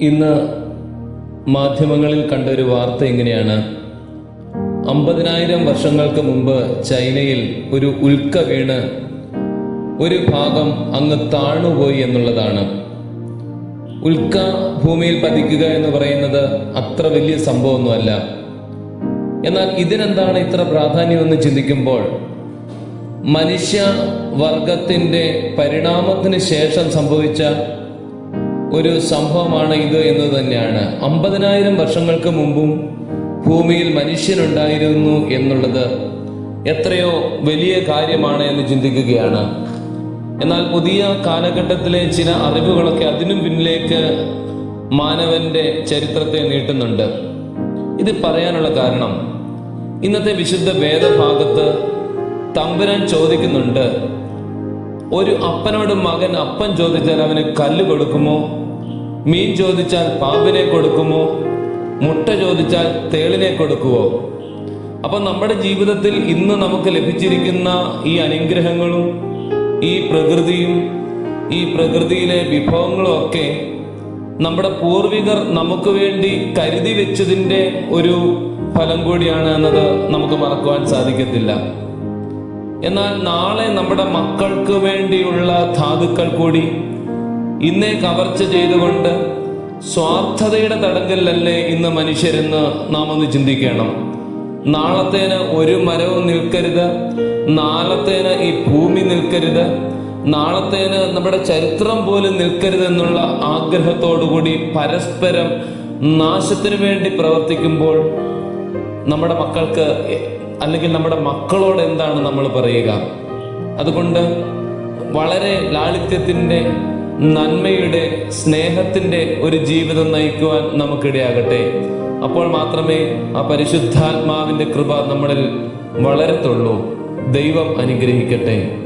ഇന്ന് മാധ്യമങ്ങളിൽ കണ്ട ഒരു വാർത്ത ഇങ്ങനെയാണ്. അമ്പതിനായിരം വർഷങ്ങൾക്ക് മുമ്പ് ചൈനയിൽ ഒരു ഉൽക്ക വീണ് ഒരു ഭാഗം അങ്ങ് താണുപോയി എന്നുള്ളതാണ്. ഉൽക്ക ഭൂമിയിൽ പതിക്കുക എന്ന് പറയുന്നത് അത്ര വലിയ സംഭവമൊന്നുമല്ല. എന്നാൽ ഇതിനെന്താണ് ഇത്ര പ്രാധാന്യമെന്ന് ചിന്തിക്കുമ്പോൾ മനുഷ്യ വർഗത്തിന്റെ പരിണാമത്തിന് ശേഷം സംഭവിച്ച ഒരു സംഭവമാണ് ഇത് എന്ന് തന്നെയാണ്. അമ്പതിനായിരം വർഷങ്ങൾക്ക് മുമ്പും ഭൂമിയിൽ മനുഷ്യനുണ്ടായിരുന്നു എന്നുള്ളത് എത്രയോ വലിയ കാര്യമാണ് എന്ന് ചിന്തിക്കുകയാണ്. എന്നാൽ പുതിയ കാലഘട്ടത്തിലെ ചില അറിവുകളൊക്കെ അതിനും പിന്നിലേക്ക് മാനവന്റെ ചരിത്രത്തെ നീട്ടുന്നുണ്ട്. ഇത് പറയാനുള്ള കാരണം ഇന്നത്തെ വിശുദ്ധ വേദഭാഗത്ത് തമ്പുരാൻ ചോദിക്കുന്നുണ്ട് ഒരു അപ്പനോട് മകൻ അപ്പൻ ചോദിച്ചാൽ അവന് കല്ല് കൊടുക്കുമോ? മീൻ ചോദിച്ചാൽ പാമ്പിനെ കൊടുക്കുമോ? മുട്ട ചോദിച്ചാൽ തേളിനെ കൊടുക്കുമോ അപ്പൊ നമ്മുടെ ജീവിതത്തിൽ ഇന്ന് നമുക്ക് ലഭിച്ചിരിക്കുന്ന ഈ അനുഗ്രഹങ്ങളും ഈ പ്രകൃതിയും ഈ പ്രകൃതിയിലെ വിഭവങ്ങളും ഒക്കെ നമ്മുടെ പൂർവികർ നമുക്ക് വേണ്ടി കരുതി വെച്ചതിന്റെ ഒരു ഫലം കൂടിയാണ് എന്നത് നമുക്ക് മറക്കുവാൻ സാധിക്കത്തില്ല. എന്നാൽ നാളെ നമ്മുടെ മക്കൾക്ക് വേണ്ടിയുള്ള ധാതുക്കൾ കൂടി ഇന്നേ കവർച്ച ചെയ്തുകൊണ്ട് സ്വാർത്ഥതയുടെ തടങ്കലിലല്ലേ ഇന്ന് മനുഷ്യരെന്ന് നാം ഒന്ന് ചിന്തിക്കണം. നാളത്തേന് ഒരു മരവും നിൽക്കരുത്. നാളത്തേന് ഈ ഭൂമി നിൽക്കരുത്. നാളത്തേന് നമ്മുടെ ചരിത്രം പോലും നിൽക്കരുത് എന്നുള്ള ആഗ്രഹത്തോടുകൂടി പരസ്പരം നാശത്തിനു വേണ്ടി പ്രവർത്തിക്കുമ്പോൾ നമ്മുടെ മക്കൾക്ക് അല്ലെങ്കിൽ നമ്മുടെ മക്കളോട് എന്താണ് നമ്മൾ പറയുക? അതുകൊണ്ട് വളരെ ലാളിത്യത്തിന്റെ നന്മയുടെ സ്നേഹത്തിന്റെ ഒരു ജീവിതം നയിക്കുവാൻ നമുക്കിടയാകട്ടെ. അപ്പോൾ മാത്രമേ ആ പരിശുദ്ധാത്മാവിന്റെ കൃപ നമ്മളിൽ വളരത്തുള്ളൂ. ദൈവം അനുഗ്രഹിക്കട്ടെ.